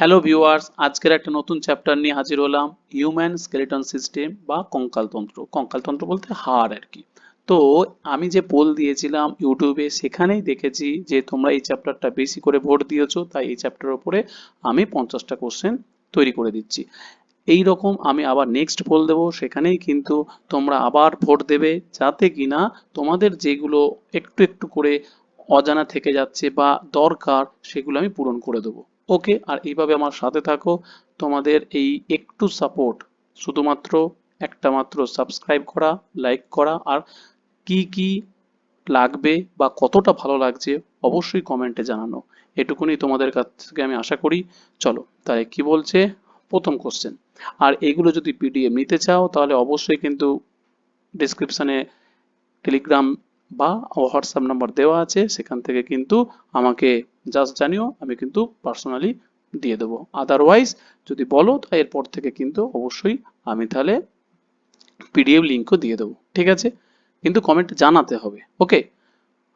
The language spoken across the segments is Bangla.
হ্যালো ভিউয়ার্স আজকের একটা নতুন চ্যাপ্টার নিয়ে হাজির হলাম হিউম্যান স্কেলেটন সিস্টেম বা কঙ্কালতন্ত্র কঙ্কালতন্ত্র বলতে হাড় আর কি। তো আমি যে পোল দিয়েছিলাম ইউটিউবে সেখানেই দেখেছি যে তোমরা এই চ্যাপ্টারটা বেশি করে ভোট দিয়েছ, তাই এই চ্যাপ্টারের উপরে আমি পঞ্চাশটা কোশ্চেন তৈরি করে দিচ্ছি। এই রকম আমি আবার নেক্সট পোল দেবো, সেখানেই কিন্তু তোমরা আবার ভোট দেবে, যাতে কিনা তোমাদের যেগুলো একটু একটু করে অজানা থেকে যাচ্ছে বা দরকার, সেগুলো আমি পূরণ করে দেবো। ওকে, আর এইভাবে আমার সাথে থাকো। তোমাদের এই একটু সাপোর্ট শুধুমাত্র একটা মাত্র সাবস্ক্রাইব করা লাইক করা, আর কি কি লাগবে বা কতটা ভালো লাগছে অবশ্যই কমেন্টে জানানো। এটুকুনি তোমাদের কাছ থেকে আমি আশা করি। চলো, তাহলে কি বলছে? প্রথম কোশ্চেন আর এগুলো যদি পিডিএফ নিতে চাও, তাহলে অবশ্যই কিন্তু ডিসক্রিপশনে টেলিগ্রাম বা হোয়াটসঅ্যাপ নাম্বার দেওয়া আছে। সেখান থেকে কিন্তু আমাকে জাস্ট জানিও, আমি কিন্তু পার্সোনালি দিয়ে দেবো। আদারওয়াইজ যদি বলো এরপর থেকে কিন্তু অবশ্যই আমি তাহলে পিডিএফ লিঙ্কও দিয়ে দেবো। ঠিক আছে? কিন্তু কমেন্ট জানাতে হবে। ওকে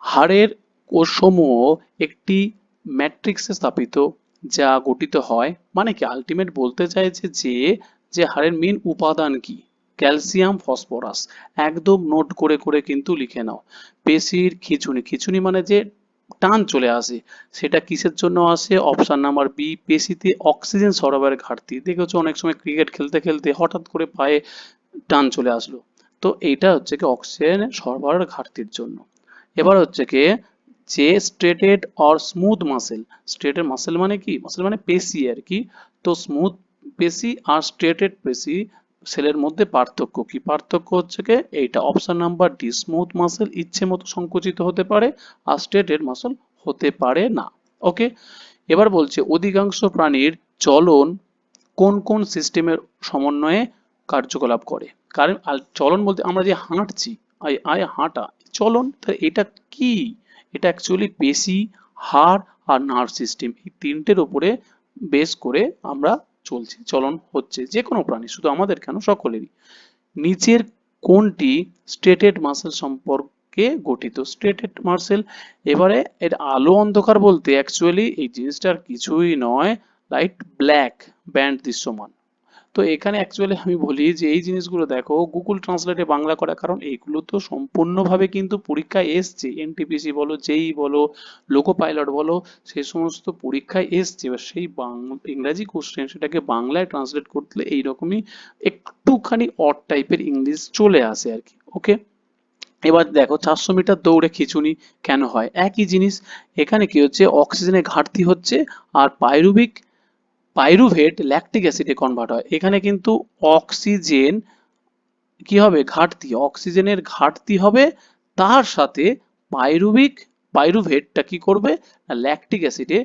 হাড়ের কোষসমূহ একটি ম্যাট্রিক্সে স্থাপিত, যা গঠিত হয় মানে কি? আলটিমেট বলতে চাইছে যে যে হাড়ের মেন উপাদান কি? ক্যালসিয়াম ফসফরাস একদম নোট করে করে কিন্তু লিখে নাও। পেশির খিচুনি। খিচুনি মানে যে টান চলে আসে। সেটা কিসের জন্য আসে? অপশন নাম্বার বি পেশিতে অক্সিজেন সরবরাহের ঘাটতি। দেখেছ অনেক সময় ক্রিকেট খেলতে খেলতে হঠাৎ করে পায়ে টান চলে আসলো। তো এইটা হচ্ছে কি অক্সিজেন সরবরাহের ঘাটতির জন্য। এবার হচ্ছে কি যে striated or smooth muscle striated muscle মানে কি? মাসেল মানে পেশি আর কি। তো স্মুথ পেশি আর স্ট্রেটেড পেশি সেলের মধ্যে পার্থক্য কি? পার্থক্য হচ্ছে কি এইটা option number D smooth muscle ইচ্ছে মতো সংকুচিত হতে পারে আর স্ট্রেটেড মাসেল হতে পারে না। ওকে এবার বলছে অধিকাংশ প্রাণীর চলন কোন কোন সিস্টেমের সমন্বয়ে কার্যকলাপ করে? কারণ চলন বলতে আমরা যে হাঁটছি, আই আয় হাঁটা, চলন তাহলে এটা কি? এটা অ্যাকচুয়ালি পেশি, হাড় আর নার্ভ সিস্টেম এই তিনটের উপরে বেস করে আমরা চলছি, চলন হচ্ছে, যে কোনো প্রাণী, শুধু আমাদের কেন, সকলেরই। নিচের কোনটি স্ট্রেটেড মাসেল সম্পর্কে গঠিত? স্ট্রেটেড মাসেল, এবারে এর আলো অন্ধকার বলতে অ্যাকচুয়ালি এই জিনিসটার কিছুই নয় লাইট ব্ল্যাক ব্যান্ড দৃশ্যমান। তো এখানে অ্যাকচুয়ালি আমি বলি যে এই জিনিসগুলো দেখো গুগল ট্রান্সলেটে বাংলা করা, কারণ এইগুলো তো সম্পূর্ণভাবে কিন্তু পরীক্ষায় এসছে। এনটিপিসি বলো যেই বলো লোকো পাইলট বলো সেই সমস্ত পরীক্ষায় এসছে। এবার সেই ইংরাজি কোশ্চেন সেটাকে বাংলায় ট্রান্সলেট করলে এইরকমই একটুখানি অড টাইপের ইংলিশ চলে আসে আর কি ওকে এবার দেখো, চারশো মিটার দৌড়ে খিচুনি কেন হয়? একই জিনিস, এখানে কি হচ্ছে, অক্সিজেনের ঘাটতি হচ্ছে, আর পাইরুবিক পাইরুভেট ল্যাকটিক অ্যাসিডে কনভার্ট হয়। এখানে কিন্তু অক্সিজেন কি হবে? ঘাটতি। অক্সিজেনের ঘাটতি হবে, তার সাথে পাইরুবিক পাইরুভেটটা কি করবে? ল্যাকটিক অ্যাসিডে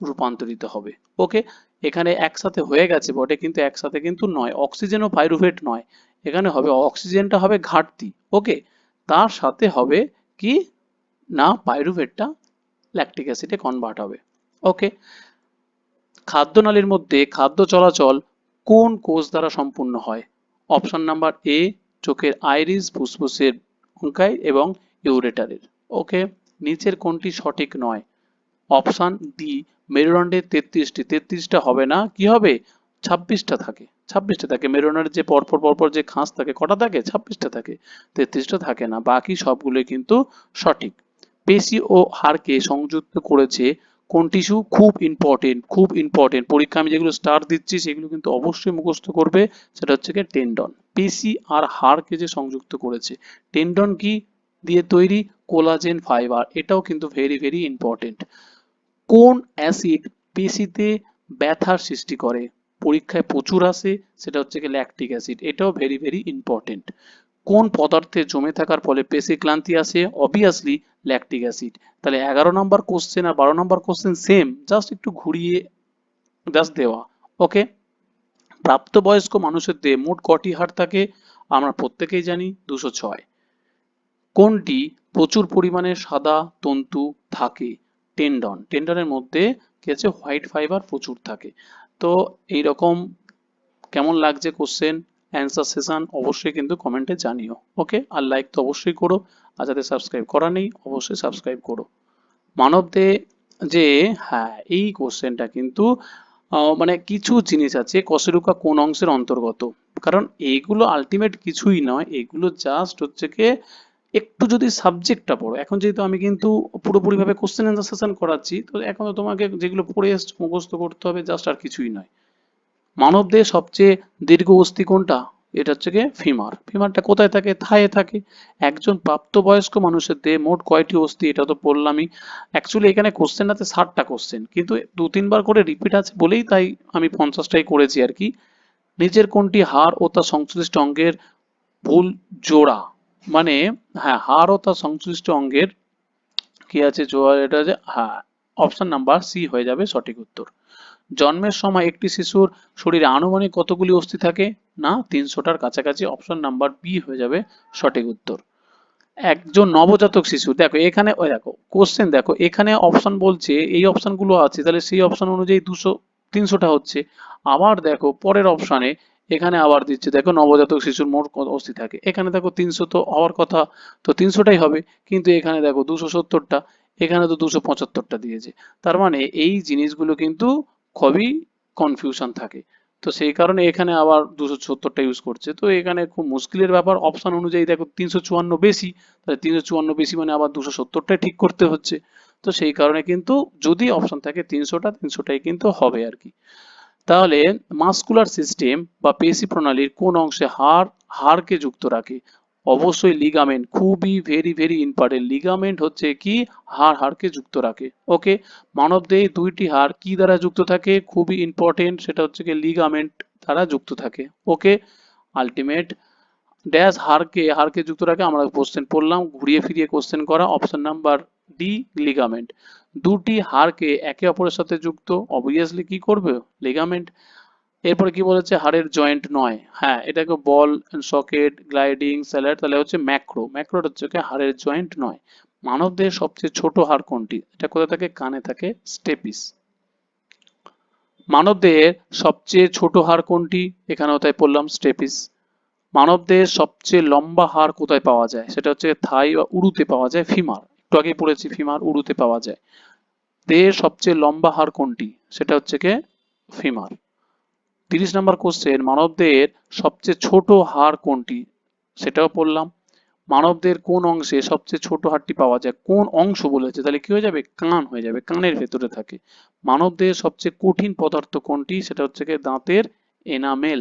রূপান্তরিত হবে। ওকে এখানে একসাথে হয়ে গেছে বটে, কিন্তু একসাথে কিন্তু নয়। অক্সিজেন ও পাইরুভেট নয়। এখানে হবে অক্সিজেনটা হবে ঘাটতি। ওকে তার সাথে হবে কি? না পাইরুভেটটা ল্যাকটিক অ্যাসিডে কনভার্ট হবে। ওকে খাদ্যনালীর মধ্যে খাদ্য চলাচল কোন কোষ দ্বারা সম্পূর্ণ হয়? অপশন নাম্বার এ, চোখের আইরিস, ফুসফুসের অঙ্কাই এবং ইউরেটারের। ওকে, নিচের কোনটি সঠিক নয়? অপশন ডি মেরুদণ্ডের তেত্রিশটি। তেত্রিশটা হবে না? কি হবে? ছাব্বিশটা থাকে। ছাব্বিশটা থাকে। মেরুদণ্ডের যে পরপর পরপর যে খাঁজ থাকে, কটা থাকে? ছাব্বিশটা থাকে। তেত্রিশটা থাকে না। বাকি সবগুলোই কিন্তু সঠিক। পেশি ও হাড়কে সংযুক্ত করেছে কোন টিস্যু খুব ইম্পর্টেন্ট খুব ইম্পর্টেন্ট পরীক্ষা আমি যেগুলো স্টার দিচ্ছি, সেগুলো কিন্তু অবশ্যই মুখস্থ করবে, সেটা হচ্ছে কি টেন্ডন পেশি আর হাড়কে যে সংযুক্ত করেছে টেন্ডন কি দিয়ে তৈরি? কোলাজেন ফাইবার এটাও কিন্তু ভেরি ভেরি ইম্পর্টেন্ট কোন অ্যাসিড পেশিতে ব্যথার সৃষ্টি করে? পরীক্ষায় প্রচুর আসে, সেটা হচ্ছে কি ল্যাকটিক অ্যাসিড এটাও ভেরি ভেরি ইম্পর্টেন্ট কোন পদার্থে জমে থাকার ফলে পেশি ক্লান্তি আসে? অবভিয়াসলি ল্যাকটিক অ্যাসিড তাহলে এগারো নম্বর কোশ্চেন আর বারো নম্বর কোশ্চেন সেম জাস্ট একটু ঘুরিয়ে জাস্ট দেওয়া। ওকে প্রাপ্তবয়স্ক মানুষের দেহে মোট কটি হাড় থাকে? আমরা প্রত্যেকেই জানি দুশো ছয়। কোনটি প্রচুর পরিমাণে সাদা, তন্তু থাকে? টেন্ডন টেন্ডনের মধ্যে কি আছে? হোয়াইট ফাইবার প্রচুর থাকে। তো এই রকম কেমন লাগছে কোশ্চেন অ্যান্সার সেশন অবশ্যই কিন্তু কমেন্টে জানিও ওকে আর লাইক তো অবশ্যই করো, আর যাদের সাবস্ক্রাইব করা নেই, অবশ্যই সাবস্ক্রাইব করো। মানব দে যে হ্যাঁ এই কোশ্চেনটা কিন্তু মানে কিছু জিনিস আছে কশেরুকা কোন অংশের অন্তর্গত। কারণ এইগুলো আলটিমেট কিছুই নয়, এগুলো জাস্ট হচ্ছে কি, একটু যদি সাবজেক্টটা পড়ো। এখন যেহেতু আমি কিন্তু পুরোপুরিভাবে কোশ্চেন অ্যান্সার সেশন করাচ্ছি, তো এখন তোমাকে যেগুলো পড়ে এসছো, মুখস্থ করতে হবে জাস্ট আর কিছুই নয়। মানবদেহে সবচেয়ে দীর্ঘ অস্থি কোনটা? এটা হচ্ছে গিয়ে ফিমার ফিমারটা কোথায় থাকে? থায়ে থাকে। একজন প্রাপ্তবয়স্ক মানুষের দেহে মোট কয়টি অস্থি? এটা তো বললামই। অ্যাকচুয়ালি এখানে কোশ্চেন আছে ষাটটা কোশ্চেন কিন্তু দু, তিনবার করে রিপিট আছে বলেই তাই আমি পঞ্চাশটাই করেছি আর কি। নিচের কোনটি হাড় ও তার সংশ্লিষ্ট অঙ্গের ভুল জোড়া? মানে হ্যাঁ হাড় ও তার সংশ্লিষ্ট অঙ্গের কি আছে জোড়া? এটা যে হ্যাঁ অপশন নাম্বার সি হয়ে যাবে সঠিক উত্তর। জন্মের সময় একটি শিশুর শরীরে আনুমানিক কতগুলি অস্থি থাকে? না, তিনশোটার কাছাকাছি অপশন নাম্বার বি হয়ে যাবে সঠিক উত্তর। একজন নবজাতক শিশু, দেখো, এখানে, ওই দেখো কোশ্চেন দেখো, এখানে অপশন বলছে, এই অপশনগুলো আছে, তাহলে সেই অপশন অনুযায়ী দুশো, তিনশোটা হচ্ছে। আবার দেখো, পরের অপশনে এখানে আবার দিচ্ছে, দেখো, নবজাতক শিশুর মোট অস্থি থাকে। এখানে দেখো, তিনশো তো হওয়ার কথা, তো তিনশোটাই হবে, কিন্তু এখানে দেখো, দুশো সত্তরটা, এখানে তো দুশো পঁচাত্তরটা দিয়েছে। তার মানে এই জিনিসগুলো কিন্তু খুবই কনফিউশন থাকে। তো সেই কারণে এখানে আবার দুশো সত্তরটা ইউজ করছে। তো এখানে খুব মুশকিলের ব্যাপার। অপশন অনুযায়ী দেখো, তিনশো চুয়ান্ন বেশি। তাহলে তিনশো চুয়ান্ন বেশি মানে আবার দুশো সত্তরটাই ঠিক করতে হচ্ছে। তো সেই কারণে কিন্তু যদি অপশন থাকে, তিনশোটা, তিনশোটাই কিন্তু হবে আর কি। তাহলে মাসকুলার সিস্টেম বা পেশি প্রণালীর কোন অংশে হাড়, হাড়কে যুক্ত রাখে? অবশ্যই লিগামেন্ট খুবই ভেরি ভেরি ইম্পর্টেন্ট লিগামেন্ট হচ্ছে কি? হাড় হাড়কে যুক্ত রাখে। ওকে মানবদেহে দুইটি হাড় কি দ্বারা যুক্ত থাকে? খুবই ইম্পর্টেন্ট সেটা হচ্ছে কি লিগামেন্ট দ্বারা যুক্ত থাকে। ওকে আলটিমেট ড্যাশ হাড়কে হাড়কে যুক্ত রাখে, আমরা কোশ্চেন পড়লাম, ঘুরিয়ে ফিরিয়ে কোশ্চেন করা। অপশন নাম্বার ডি লিগামেন্ট দুটি হাড়কে একে অপরের সাথে যুক্ত। অবভিয়াসলি কি করবে? লিগামেন্ট এরপরে কি বলেছে? হাড়ের জয়েন্ট নয়। হ্যাঁ এটাকে বল সকেট গ্লাইডিং স্যালাড তাহলে হচ্ছে ম্যাক্রো ম্যাক্রোটা হচ্ছে হাড়ের জয়েন্ট নয়। মানব দেহের সবচেয়ে ছোট হাড় কোনটি? এটা কোথায় থাকে? কানে থাকে। স্টেপিস মানব দেহের সবচেয়ে ছোট হাড় কোনটি? এখানেও তাই পড়লাম স্টেপিস মানব দেহের সবচেয়ে লম্বা হাড় কোথায় পাওয়া যায়? সেটা হচ্ছে থাই বা উরুতে পাওয়া যায়, ফিমার। একটু আগে পড়েছি, ফিমার উরুতে পাওয়া যায়। দেহের সবচেয়ে লম্বা হাড় কোনটি? সেটা হচ্ছে কে? ফিমার। তিরিশ নম্বর কোশ্চেন মানবদের সবচেয়ে ছোট হাড় কোনটি? সেটাও পড়লাম। মানবদের কোন অংশে সবচেয়ে ছোট হাড়টি পাওয়া যায়? কোন অংশ বলেছে তাহলে কি হয়ে যাবে? কান হয়ে যাবে, কানের ভেতরে থাকে। মানবদেহের সবচেয়ে কঠিন পদার্থ কোনটি? সেটা হচ্ছে কি দাঁতের এনামেল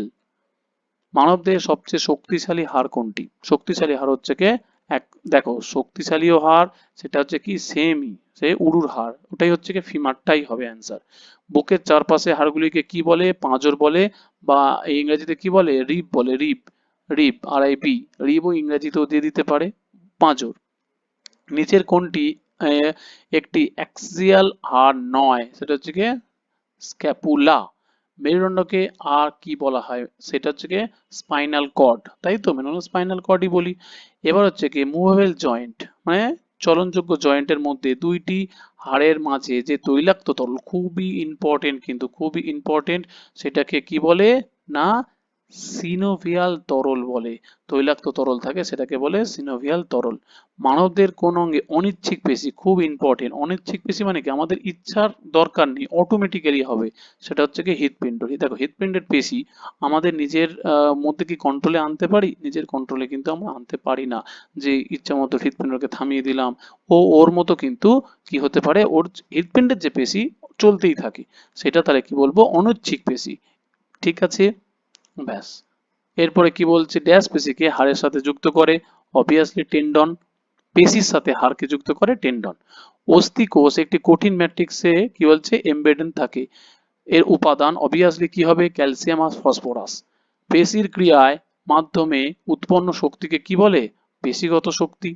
মানবদেহের সবচেয়ে শক্তিশালী হাড় কোনটি? শক্তিশালী হাড় হচ্ছে কি এক দেখো শক্তিশালীও হার, সেটা হচ্ছে কি সেমই সে উরুর হার, ওটাই হচ্ছে কি ফিমারটাই হবে অ্যান্সার বুকের চারপাশে হাড়গুলিকে কি বলে? পাঁজর বলে, বা ইংরেজিতে কি বলে? রিব বলে rib rib R I B রিবও ইংরেজিতেও দিয়ে দিতে পারে, পাঁজর। নিচের কোনটি? একটি অ্যাক্সিয়াল হার নয়, সেটা হচ্ছে কি স্ক্যাপুলা মেরুদণ্ডকে আর কি বলা হয়? সেটা হচ্ছে স্পাইনাল কর্ড তাই তো? মেরুদণ্ড স্পাইনাল কর্ডই বলি। এবার হচ্ছে কি মুভেবল জয়েন্ট মানে চলনযোগ্য জয়েন্টের মধ্যে দুইটি হাড়ের মাঝে যে তৈলাক্ত তরল, খুবই ইম্পর্টেন্ট কিন্তু খুবই ইম্পর্টেন্ট সেটাকে কি বলে? না সিনোভিয়াল তরল বলে, তৈলাক্ত তরল থাকে, সেটাকে বলে সিনোভিয়াল তরল। মানবদের কোন অঙ্গে অনিচ্ছিক পেশি খুব ইম্পর্টেন্ট অনিচ্ছিক পেশি মানে কি? আমাদের ইচ্ছার দরকার নেই অটোমেটিক্যালি হবে। সেটা হচ্ছে কি হৃৎপিণ্ড। দেখো, হৃৎপিণ্ডের পেশি আমাদের নিজের মধ্যে কি কন্ট্রোলে আনতে পারি? নিজের কন্ট্রোলে কিন্তু আমরা আনতে পারি না। যে ইচ্ছা মতো হৃৎপিণ্ডকে থামিয়ে দিলাম, ও ওর মতো কিন্তু কি হতে পারে? ওর হৃৎপিণ্ডের যে পেশি চলতেই থাকে, সেটা তাহলে কি বলব? অনৈচ্ছিক পেশি। ঠিক আছে? ব্যাস। এরপরে কি বলছে? ড্যাশ পেশিকে হাড়ের সাথে যুক্ত করে অবভিয়াসলি টেন্ডন পেশির সাথে হাড়কে যুক্ত করে টেন্ডন অস্থি কোষ একটি কঠিন ম্যাট্রিক্সে কি বলছে? এমবেডেন থাকে। এর উপাদান অবভিয়াসলি কি হবে? ক্যালসিয়াম আর ফসফরাস পেশির ক্রিয়ায় মাধ্যমে উৎপন্ন শক্তিকে কি বলে? পেশিগত শক্তি।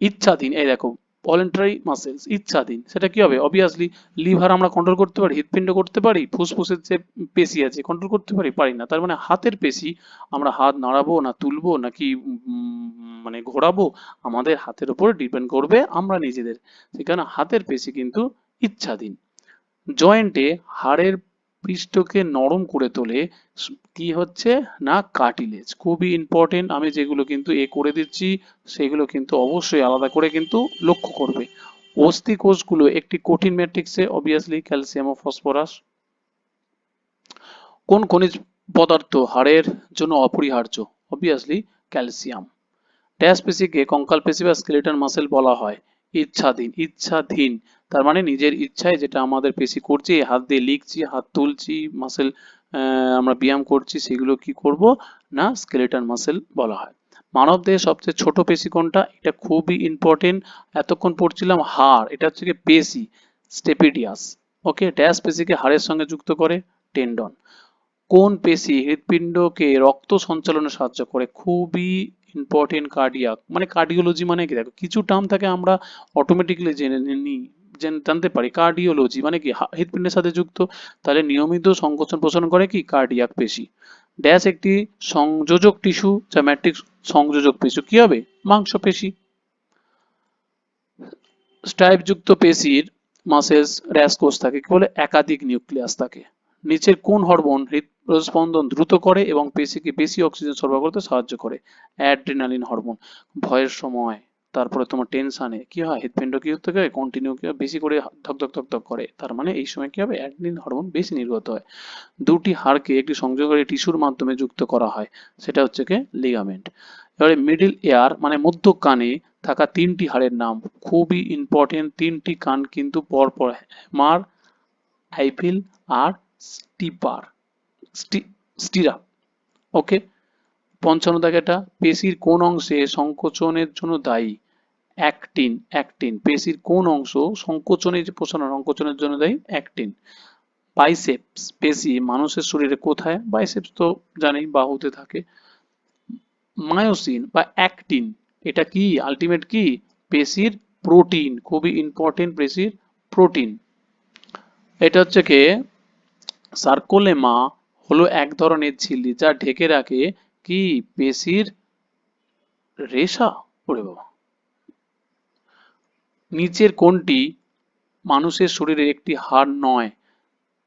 ইচ্ছাধীন, এই দেখো ভলেন্টারি মাসেলস ইচ্ছাধীন। সেটা কি হবে? অবভিয়াসলি লিভার আমরা কন্ট্রোল করতে পারি হৃৎপিণ্ড করতে পারি, ফুসফুসের যে পেশি আছে কন্ট্রোল করতে পারি পারি না। তার মানে হাতের পেশি, আমরা হাত নাড়াবো না তুলবো, নাকি মানে ঘোরাবো, আমাদের হাতের উপর ডিপেন্ড করবে আমরা নিজেদের। সেখানে হাতের পেশি কিন্তু ইচ্ছাধীন। জয়েন্টে হাড়ের পৃষ্ঠকে নরম করে তোলে কি হচ্ছে? না কার্টিলেজ খুবই ইম্পর্টেন্ট আমি যেগুলো কিন্তু এ করে দিচ্ছি, সেগুলো কিন্তু অবশ্যই আলাদা করে কিন্তু লক্ষ্য করবে। অস্থি কোষগুলো একটি কঠিন ম্যাট্রিক্সে অবভিয়াসলি ক্যালসিয়াম ও ফসফরাস কোন খনিজ পদার্থ হাড়ের জন্য অপরিহার্য? অবভিয়াসলি ক্যালসিয়াম ড্যাশ পেশিকে কঙ্কাল পেশি বা স্কেলেটন মাসেল বলা হয়। ইচ্ছাধীন ইচ্ছাধীন। তার মানে নিজের ইচ্ছায় যেটা আমাদের পেশি করছি হাত দিয়ে লিখছি, হাত তুলছি মাসেল আমরা ব্যায়াম করছি, সেগুলো কি করব? না স্কেলেটন মাসেল বলা হয়। মানব দেহে সবচেয়ে ছোট পেশি কোনটা? এটা খুবই ইম্পর্টেন্ট এতক্ষণ পড়ছিলাম হাড়, এটা হচ্ছে কি পেশি স্টেপিডিয়াস ওকে ড্যাশ পেশিকে হাড়ের সঙ্গে যুক্ত করে টেন্ডন কোন পেশি হৃৎপিণ্ডকে রক্ত সঞ্চালনে সাহায্য করে? খুবই ইম্পর্টেন্ট কার্ডিয়াক মানে কার্ডিওলজি মানে কি? দেখো, কিছু টার্ম থাকে আমরা অটোমেটিক্যালি জেনে নিই জানতে পারি কার্ডিওলজি মানে কি, হা- হৃৎপিণ্ডের সাথে যুক্ত, তাহলে নিয়মিত সংকোচন প্রসারণ করে কি কার্ডিয়াক পেশি। ড্যাশ একটি সংযোজক টিস্যু যা ম্যাট্রিক্স সংযোজক পেশি। কি হবে? মাংসপেশি স্ট্রাইপযুক্ত পেশির মাসেলস র্যাস কোষ থাকে, কি বলে? একাধিক নিউক্লিয়াস থাকে। নিচের কোন হরমোন হৃদস্পন্দন দ্রুত করে এবং পেশিকে বেশি অক্সিজেন সরবরাহ করতে সাহায্য করে? অ্যাড্রিনালিন হরমোন ভয়ের সময়। তারপরে তোমার টেনশনে কি হয়? হৃদপিণ্ড কি হতে হবে কন্টিনিউ কি বেশি করে ধক ধক ধক ধক করে। তার মানে এই সময় কি হবে? অ্যাড্রিনালিন হরমোন বেশি নির্গত হয়। দুটি হাড়কে একটি সংযোগকারী টিস্যুর মাধ্যমে যুক্ত করা হয়। সেটা হচ্ছে কি? লিগামেন্ট এবারে মিডল এয়ার মানে মধ্য কানে থাকা তিনটি হাড়ের নাম। খুবই ইম্পর্টেন্ট তিনটি কান কিন্তু পরপর হ্যামার আইফিল আর স্টিপার স্টিরাপ ওকে পঞ্চান্ন দাগেটা পেশির কোন অংশে সংকোচনের জন্য দায়ী? অ্যাক্টিন অ্যাক্টিন পেশির কোন অংশ সংকোচনের যে প্রসারণ, সংকোচনের জন্য দায়ী? অ্যাক্টিন বাইসেপস, পেশি মানুষের শরীরে কোথায়? বাইসেপস তো জানেই, বাহুতে থাকে। মায়োসিন বা অ্যাক্টিন এটা কি? আলটিমেট কি? পেশির প্রোটিন, খুবই ইম্পর্টেন্ট পেশির প্রোটিন। এটা হচ্ছে কি? সার্কোলেমা হলো এক ধরনের ঝিল্লি যা ঢেকে রাখে কি পেশির রেশা? ওরে বাবা। নিচের কোনটি মানুষের শরীরের একটি হাড় নয়।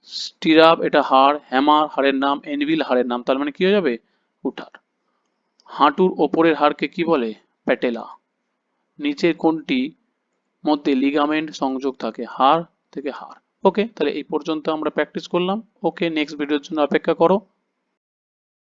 স্টিরাপ, এটা হাড়, হ্যামার হাড়ের নাম, এনভিল হাড়ের নাম, তার মানে কি হয়ে যাবে? উঠার। হাঁটুর ওপরের হাড়কে কি বলে? প্যাটেলা। নিচের কোনটি মধ্যে লিগামেন্ট সংযোগ থাকে, হাড় থেকে হাড়। ওকে, তাহলে এই পর্যন্ত আমরা প্র্যাকটিস করলাম। ওকে নেক্সট ভিডিওর জন্য অপেক্ষা করো।